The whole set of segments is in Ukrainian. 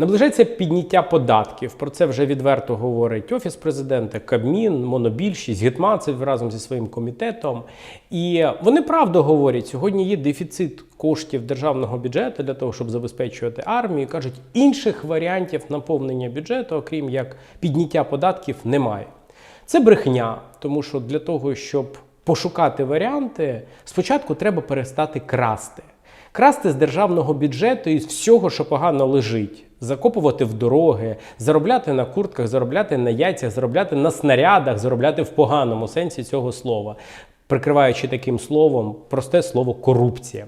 Наближається підняття податків. Про це вже відверто говорить офіс президента, Кабмін, монобільшість, Гетманцев разом зі своїм комітетом. І вони правду говорять. Сьогодні є дефіцит коштів державного бюджету для того, щоб забезпечувати армію. кажуть, інших варіантів наповнення бюджету, окрім як підняття податків, немає. Це брехня, тому що для того, щоб пошукати варіанти, спочатку треба перестати красти. Красти з державного бюджету і з всього, що погано лежить, закопувати в дороги, заробляти на куртках, заробляти на яйцях, заробляти на снарядах, заробляти в поганому сенсі цього слова, прикриваючи таким словом просте слово корупція.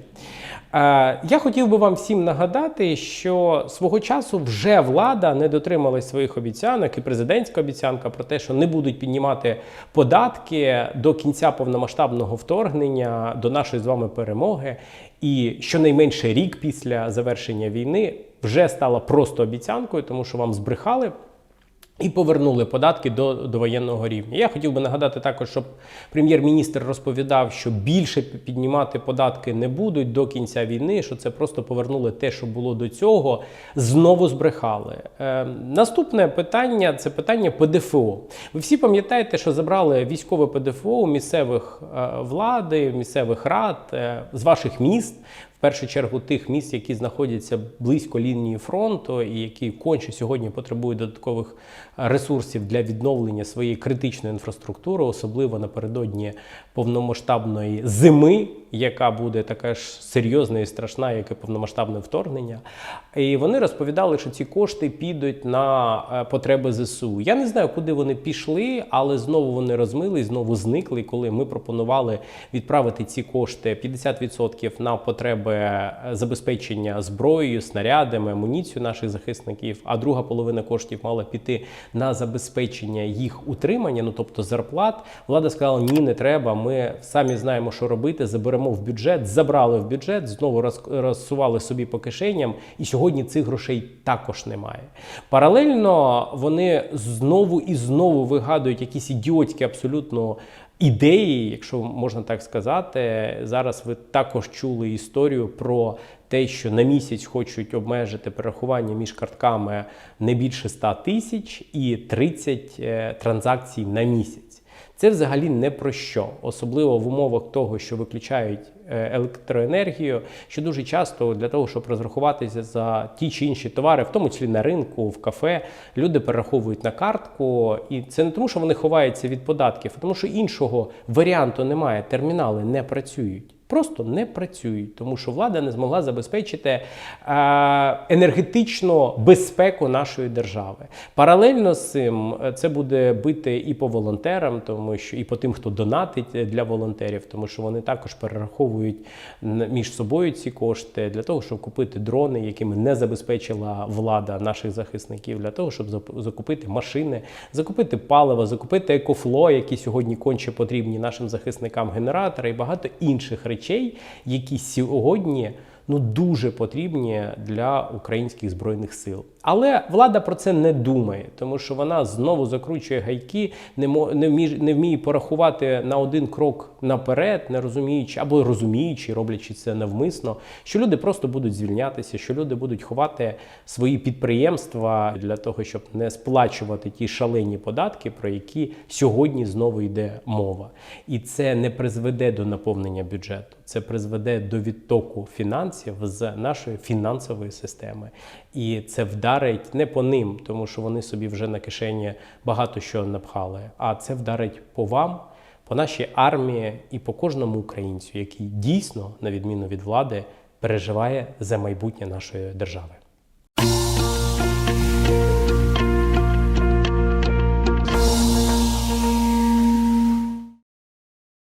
Е, Я хотів би вам всім нагадати, що свого часу вже влада не дотрималась своїх обіцянок, і президентська обіцянка про те, що не будуть піднімати податки до кінця повномасштабного вторгнення до нашої з вами перемоги. І щонайменше рік після завершення війни вже стала просто обіцянкою, тому що вам збрехали. І повернули податки до, до воєнного рівня. Я хотів би нагадати також, щоб прем'єр-міністр розповідав, що більше піднімати податки не будуть до кінця війни, що це просто повернули те, що було до цього, знову збрехали. Е, наступне питання це питання ПДФО. Ви всі пам'ятаєте, що забрали військове ПДФО у місцевих е, влади, місцевих рад е, з ваших міст. Першу чергу тих міст, які знаходяться близько лінії фронту, і які конче сьогодні потребують додаткових ресурсів для відновлення своєї критичної інфраструктури, особливо напередодні повномасштабної зими, яка буде така ж серйозна і страшна, як і повномасштабне вторгнення. І вони розповідали, що ці кошти підуть на е, потреби ЗСУ. Я не знаю, куди вони пішли, але знову вони розмили, знову зникли. Коли ми пропонували відправити ці кошти 50% на потреби е, забезпечення зброєю, снарядами, амуніцією наших захисників, а друга половина коштів мала піти на забезпечення їх утримання, ну тобто зарплат. Влада сказала: ні, не треба. Ми самі знаємо, що робити. Заберемо в бюджет, забрали в бюджет, знову роз- розсували собі по кишеням, і сьогодні цих грошей також немає. Паралельно вони знову і знову вигадують якісь ідіотські абсолютно. Ідеї, якщо можна так сказати, зараз ви також чули історію про те, що на місяць хочуть обмежити перерахування між картками не більше 100 тисяч і 30 е, транзакцій на місяць. Це взагалі не про що, особливо в умовах того, що виключають е, електроенергію, що дуже часто для того, щоб розрахуватися за ті чи інші товари, в тому числі на ринку, в кафе, люди перераховують на картку, і це не тому, що вони ховаються від податків, а тому що іншого варіанту немає. Термінали не працюють. Просто не працюють, тому що влада не змогла забезпечити е, енергетичну безпеку нашої держави. Паралельно з цим е, це буде бити і по волонтерам, тому що і по тим, хто донатить для волонтерів, тому що вони також перераховують між собою ці кошти для того, щоб купити дрони, якими не забезпечила влада наших захисників, для того, щоб закупити машини, закупити паливо, закупити екофло, які сьогодні конче потрібні нашим захисникам генератори і багато інших речей, які сьогодні ну дуже потрібні для українських збройних сил. Але влада про це не думає, тому що вона знову закручує гайки, не не вміє, порахувати на один крок наперед, не розуміючи або розуміючи, роблячи це навмисно, що люди просто будуть звільнятися, що люди будуть ховати свої підприємства для того, щоб не сплачувати ті шалені податки, про які сьогодні знову йде мова. І це не призведе до наповнення бюджету, це призведе до відтоку фінансів з нашої фінансової системи. І це вдарить не по ним, тому що вони собі вже на кишені багато що напхали, а це вдарить по вам, по нашій армії і по кожному українцю, який дійсно, на відміну від влади, переживає за майбутнє нашої держави.